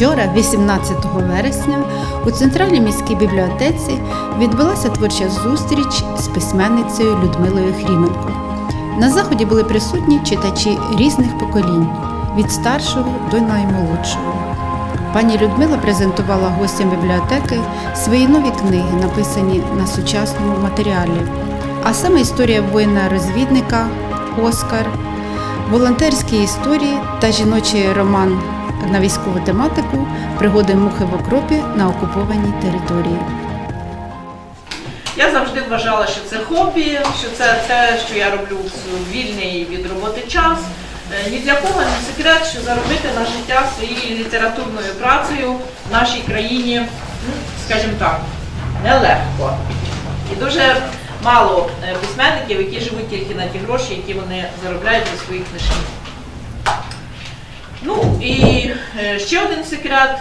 Вчора, 18 вересня, у центральній міській бібліотеці відбулася творча зустріч з письменницею Людмилою Хріменко. На заході були присутні читачі різних поколінь від старшого до наймолодшого. Пані Людмила презентувала гостям бібліотеки свої нові книги, написані на сучасному матеріалі, а саме історія воїна-розвідника Оскар, волонтерські історії та жіночий роман на військову тематику Пригоди мухи в окропі на окупованій території. Я завжди вважала, що це хобі, що це те, що я роблю в вільний від роботи час. Е, Ні для кого не секрет, що заробити на життя своєю літературною працею в нашій країні, ну, скажімо так, нелегко. І дуже мало е, письменників, які живуть тільки на ті гроші, які вони заробляють за свої книжки. Ну і е, ще один секрет.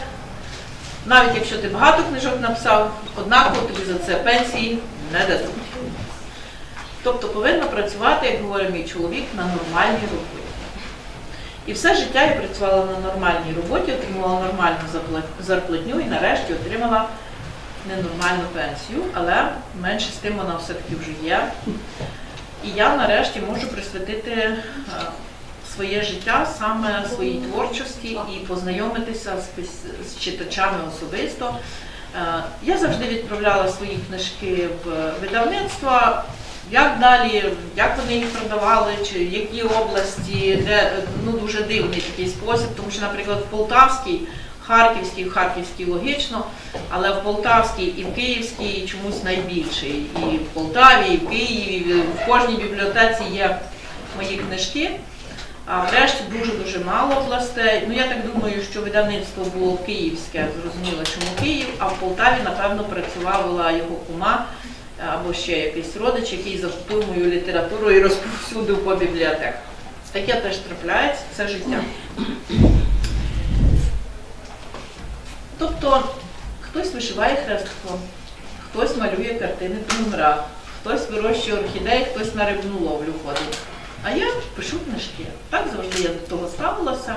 Навіть якщо ти багато книжок написав, однаково тобі за це пенсії не дадуть. Тобто повинна працювати, як говорить мій чоловік, на нормальній роботі. І все життя я працювала на нормальній роботі, отримувала нормальну зарплатню і нарешті отримала ненормальну пенсію, але менше з тим вона все-таки вже є. І я нарешті можу присвятити е, своє життя саме своїй творчості і познайомитися з, з читачами особисто. Е, Я завжди відправляла свої книжки в видавництва. Як далі, як вони їх продавали, чи які області, де ну дуже дивний такий спосіб, тому що, наприклад, в Полтавській, Харківській, в Харківській логічно, але в Полтавській і в Київській чомусь найбільший. І в Полтаві, і в Києві, в кожній бібліотеці є мої книжки. А врешті дуже-дуже мало областей. Ну я так думаю, що видавництво було київське, зрозуміло, чому Київ, а в Полтаві, напевно, працювала його кума або ще якийсь родич, який закупив мою літературу і розповсюдив по бібліотеках. Таке теж трапляється, це життя. Тобто хтось вишиває хрестиком, хтось малює картини по номерах, хтось вирощує орхідеї, хтось на рибну ловлю ходить. А я пишу книжки. Так завжди я до того ставилася.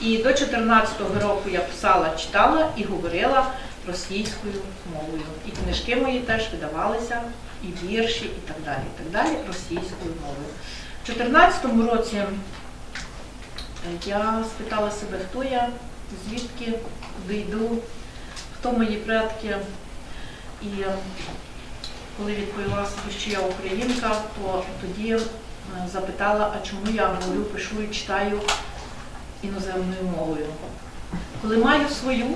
І до 14-го року я писала, читала і говорила російською мовою. І книжки мої теж видавалися, і вірші, і так далі, і так далі російською мовою. У 14-му році е, я спитала себе, хто я, звідки, куди йду, хто мої предки. І коли відповіла собі, що я українка, то тоді запитала, а чому я говорю, пишу і читаю іноземною мовою. Коли маю свою,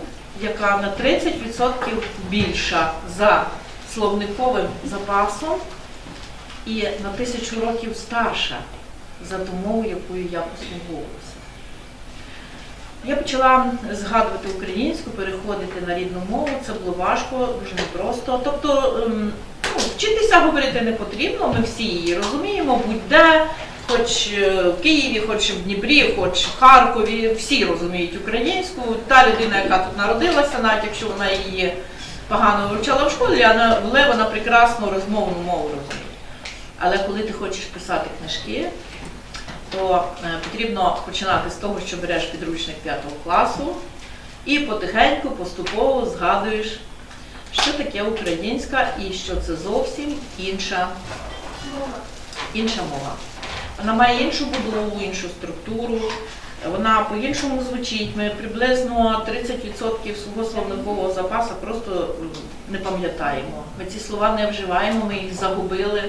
яка на 30% більша за словниковим запасом і на тисячу років старша за ту мову, якою я послуговувалася. Я почала згадувати українську, переходити на рідну мову. Це було важко, дуже непросто. Тобто ем, вчитися говорити не потрібно, ми всі її розуміємо, будь-де, хоч е, в Києві, хоч в Дніпрі, хоч в Харкові, всі розуміють українську. Та людина, яка тут народилася, навіть якщо вона її погано вивчала в школі, але вона прекрасно розмовну мову розуміє. Але коли ти хочеш писати книжки, то е, потрібно починати з того, що береш підручник 5 класу і потихеньку, поступово згадуєш, що таке українська і що це зовсім інша, інша мова. Вона має іншу будову, іншу структуру, вона по-іншому звучить. Ми приблизно 30% свого словникового запасу просто не пам'ятаємо. Ми ці слова не вживаємо, ми їх загубили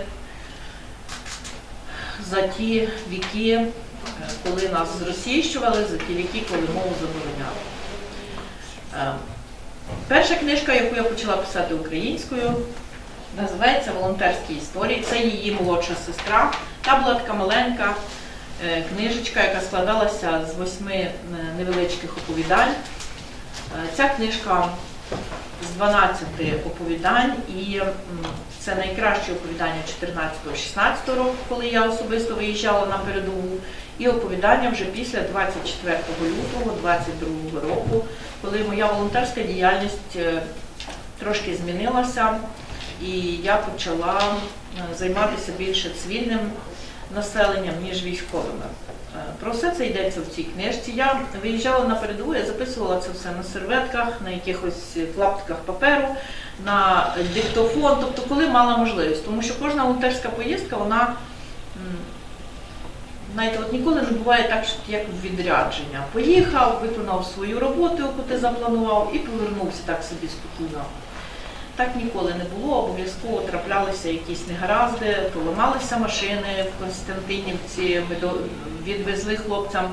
за ті віки, е, коли нас зросійщували, за ті віки, коли мову забороняли. Перша книжка, яку я почала писати українською, називається Волонтерські історії. Це її молодша сестра. Та була така маленька е, книжечка, яка складалася з восьми е, невеличких оповідань. Е, Ця книжка з 12 оповідань, і це найкраще оповідання 14-16 року, коли я особисто виїжджала на передову, і оповідання вже після 24 лютого 22 року, коли моя волонтерська діяльність е, трошки змінилася, і я почала е, займатися більше цивільним населенням, ніж військовими. Е, Про все це йдеться в цій книжці. Я виїжджала на передову, я записувала це все на серветках, на якихось клаптиках паперу, на диктофон, тобто коли мала можливість. Тому що кожна волонтерська поїздка, вона знаєте, от ніколи не буває так, що як відрядження. Поїхав, виконав свою роботу, яку ти запланував, і повернувся так собі спокійно. Так ніколи не було, обов'язково траплялися якісь негаразди, поламалися машини в Константинівці, ми відвезли хлопцям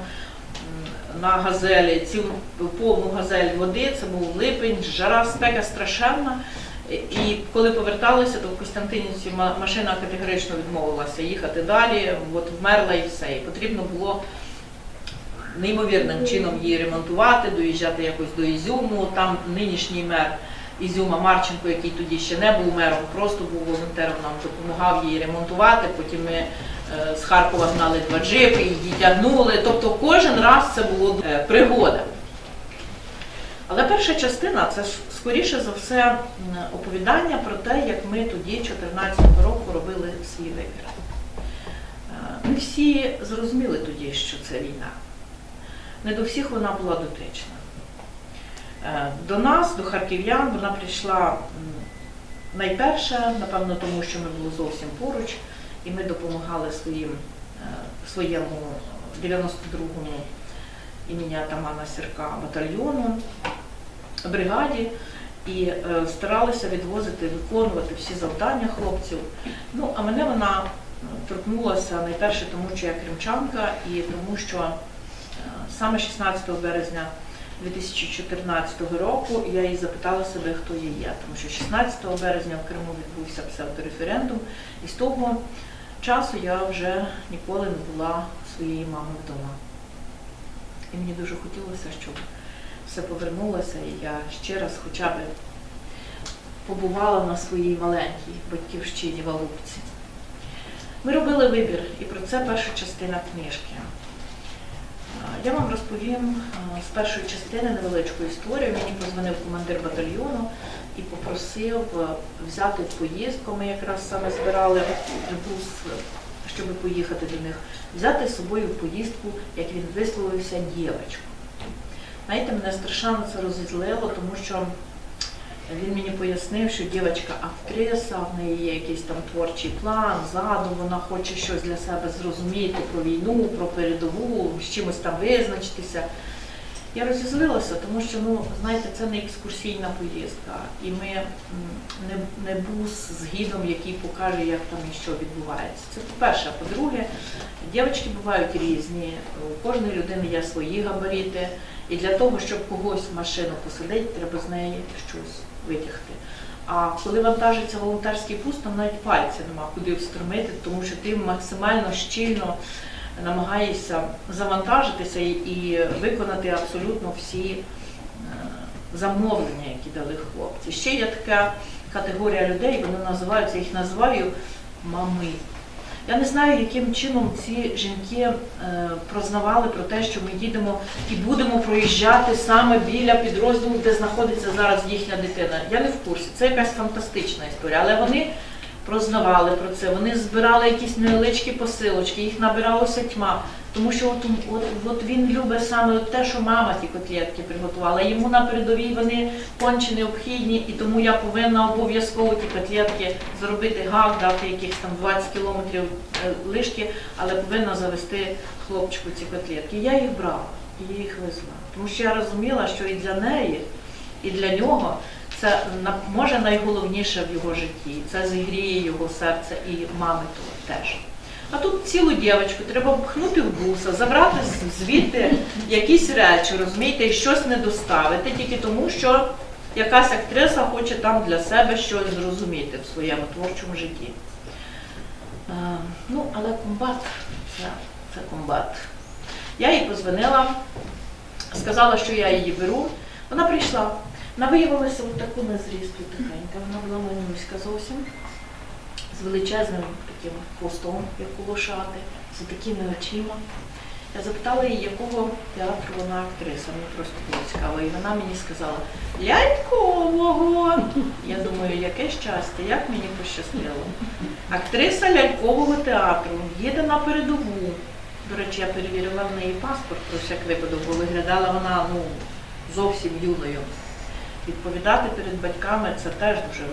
на газелі цілу повну газель води, це був липень, жара, спека страшенна. І коли поверталися, то в Костянтинівці машина категорично відмовилася їхати далі, от вмерла і все. І потрібно було неймовірним чином її ремонтувати, доїжджати якось до Ізюму. Там нинішній мер Ізюма Марченко, який тоді ще не був мером, просто був волонтером, нам допомагав її ремонтувати. Потім ми е, з Харкова гнали два джипи, її тягнули. Тобто кожен раз це було е, пригода. Але перша частина це скоріше за все оповідання про те, як ми тоді, 14-го року, робили свій вибір. Е, Не всі зрозуміли тоді, що це війна. Не до всіх вона була дотична. Е, До нас, до харків'ян, вона прийшла найперше, напевно, тому що ми були зовсім поруч, і ми допомагали своїм, е, своєму 92-му імені Атамана Сірка батальйону, бригаді і е, старалися відвозити, виконувати всі завдання хлопців. Ну, а мене вона е, торкнулася найперше тому, що я кримчанка, і тому, що е, саме 16 березня 2014 року я її запитала себе, хто я є, тому що 16 березня в Криму відбувся псевдореферендум, і з того часу я вже ніколи не була своєї мами вдома. І мені дуже хотілося, щоб все повернулося, і я ще раз хоча б побувала на своїй маленькій батьківщині в Алупці. Ми робили вибір, і про це перша частина книжки. Я вам розповім з першої частини невеличку історію. Мені позвонив командир батальйону і попросив взяти поїздку. Ми якраз саме збирали бус, щоб поїхати до них, взяти з собою в поїздку, як він висловився, дівчинку. Знаєте, мене страшенно це розізлило, тому що він мені пояснив, що дівчинка актриса, в неї є якийсь там творчий план, задум, вона хоче щось для себе зрозуміти про війну, про передову, з чимось там визначитися. Я розізлилася, тому що, ну, знаєте, це не екскурсійна поїздка, і ми не, не бус з гідом, який покаже, як там і що відбувається. Це по-перше. А по-друге, дівчатки бувають різні, у кожної людини є свої габарити, і для того, щоб когось в машину посадити, треба з неї щось витягти. А коли вантажиться волонтерський бус, там навіть пальця нема куди встромити, тому що ти максимально щільно намагаєшся завантажитися і, виконати абсолютно всі е, замовлення, які дали хлопці. Ще є така категорія людей, вони називаються, їх називаю мами. Я не знаю, яким чином ці жінки е, прознавали про те, що ми їдемо і будемо проїжджати саме біля підрозділу, де знаходиться зараз їхня дитина. Я не в курсі, це якась фантастична історія. Але вони прознавали про це, вони збирали якісь невеличкі посилочки, їх набиралося тьма. Тому що от, от, от він любить саме те, що мама ті котлетки приготувала. Йому на передовій вони конче необхідні, і тому я повинна обов'язково ті котлетки зробити гак, дати якихось там 20 кілометрів е, лишки, але повинна завести хлопчику ці котлетки. Я їх брала, і їх везла. Тому що я розуміла, що і для неї, і для нього це може найголовніше в його житті. Це зігріє його серце і мами теж. А тут цілу дівчинку треба впхнути в буса, забрати звідти якісь речі, розумієте, і щось не доставити, тільки тому, що якась актриса хоче там для себе щось зрозуміти в своєму творчому житті. Е, ну, але комбат це, це комбат. Я їй позвонила, сказала, що я її беру. Вона прийшла. Вона виявилася от таку на зрісту тихенька. Вона була манюська зовсім, з величезним таким хвостом, як у лошати, з такими очима. Я запитала її, якого театру вона актриса. Мені просто було цікаво. І вона мені сказала, лялькового. Я думаю, яке щастя, як мені пощастило. Актриса лялькового театру їде на передову До речі, я перевірила в неї паспорт про всяк випадок, бо виглядала вона ну, зовсім юною. Відповідати перед батьками це теж дуже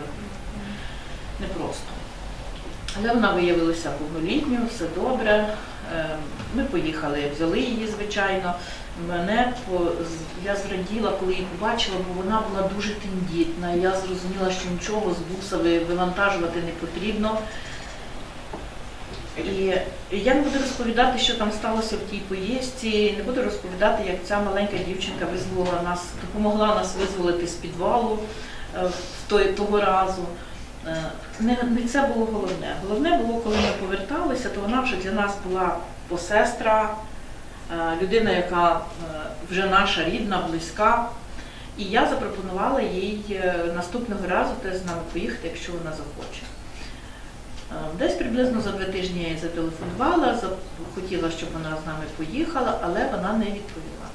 непросто. Але вона виявилася повнолітньою, все добре. Е, Ми поїхали, взяли її, звичайно. Мене я зраділа, коли її побачила, бо вона була дуже тендітна. Я зрозуміла, що нічого з буса вивантажувати не потрібно. І я не буду розповідати, що там сталося в тій поїздці, не буду розповідати, як ця маленька дівчинка визволила нас, допомогла нас визволити з підвалу е, того разу. Е, Не, не це було головне. Головне було, коли ми поверталися, то вона вже для нас була посестра, е, людина, яка е, вже наша рідна, близька. І я запропонувала їй наступного разу теж з нами поїхати, якщо вона захоче. Десь приблизно за два тижні я їй зателефонувала, хотіла, щоб вона з нами поїхала, але вона не відповіла.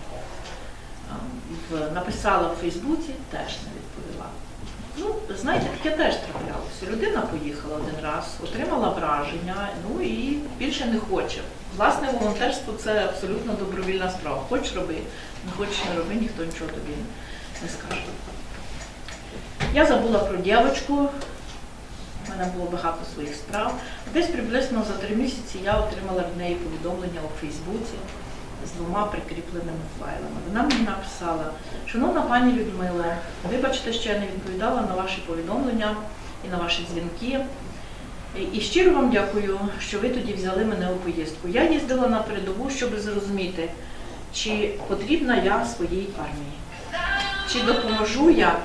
Написала в Фейсбуці, теж не відповіла. Ну, знаєте, таке теж траплялося. Людина поїхала один раз, отримала враження, ну і більше не хоче. Власне, волонтерство це абсолютно добровільна справа. Хочеш роби, не хочеш не роби, ніхто нічого тобі не скаже. Я забула про дівчинку, у мене було багато своїх справ. Десь приблизно за три місяці я отримала від неї повідомлення у Фейсбуці з двома прикріпленими файлами. Вона мені написала, шановна пані Людмила, вибачте, що я не відповідала на ваші повідомлення і на ваші дзвінки. І- щиро вам дякую, що ви тоді взяли мене у поїздку. Я їздила на передову, щоб зрозуміти, чи потрібна я своїй армії, чи допоможу я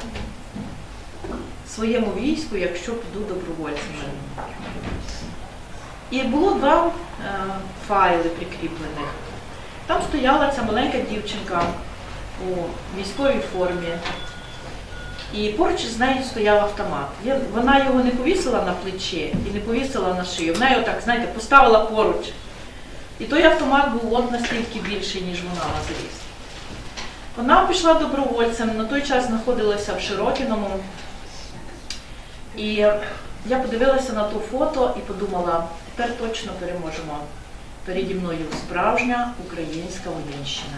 своєму війську, якщо піду добровольцями. І було два е, файли прикріплених. Там стояла ця маленька дівчинка у військовій формі, і поруч з нею стояв автомат. Я- Вона його не повісила на плече і не повісила на шию. Вона його так, знаєте, поставила поруч. І той автомат був от настільки більший, ніж вона на. Вона пішла добровольцем, на той час знаходилася в Широкіному. І я подивилася на то фото і подумала, тепер точно переможемо. Переді мною справжня українська воїнщина.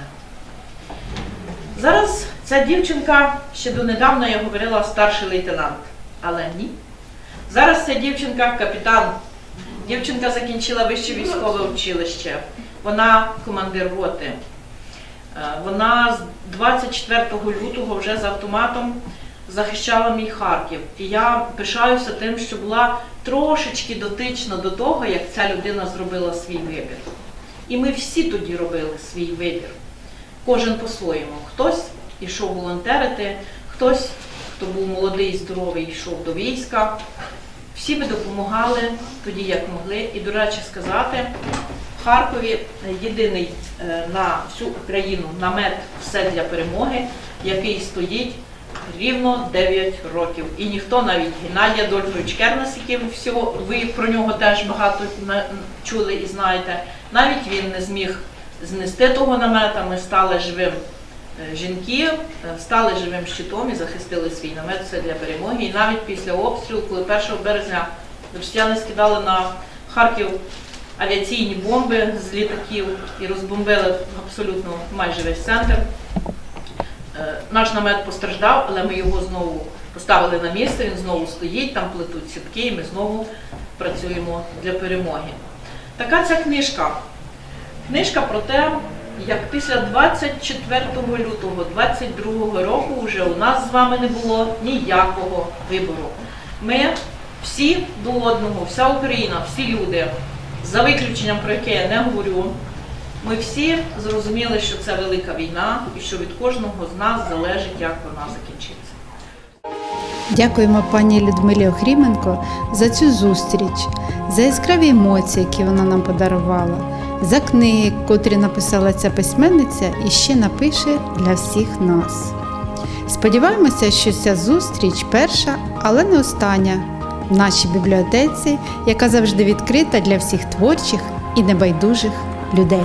Ця дівчинка ще донедавна я говорила старший лейтенант, але ні. Зараз ця дівчинка капітан. Дівчинка закінчила вище військове училище. Вона командир роти. Е, Вона з 24 лютого вже з автоматом захищала мій Харків. І я пишаюся тим, що була трошечки дотична до того, як ця людина зробила свій вибір. І ми всі тоді робили свій вибір. Кожен по-своєму. Хтось ішов волонтерити, хтось, хто був молодий, здоровий, йшов до війська. Всі ми допомагали тоді, як могли. І, до речі, сказати, в Харкові єдиний е, на всю Україну намет все для перемоги, який стоїть рівно 9 років. І ніхто навіть Геннадій Адольфович Кернес, який всього, ви про нього теж багато чули і знаєте, навіть він не зміг знести того намета. Ми стали живим жінки, е, стали живим щитом і захистили свій намет все для перемоги. І навіть після обстрілу, коли 1 березня росіяни скидали на Харків авіаційні бомби з літаків і розбомбили абсолютно майже весь центр. Е, Наш намет постраждав, але ми його знову поставили на місце, він знову стоїть, там плетуть сітки, і ми знову працюємо для перемоги. Така ця книжка. Книжка про те, як після 24 лютого 22 року вже у нас з вами не було ніякого вибору. Ми всі до одного, вся Україна, всі люди, за виключенням про яке я не говорю, ми всі зрозуміли, що це велика війна і що від кожного з нас залежить, як вона закінчиться. Дякуємо пані Людмилі Охріменко за цю зустріч, за яскраві емоції, які вона нам подарувала, за книги, котрі написала ця письменниця і ще напише для всіх нас. Сподіваємося, що ця зустріч перша, але не остання в нашій бібліотеці, яка завжди відкрита для всіх творчих і небайдужих людей.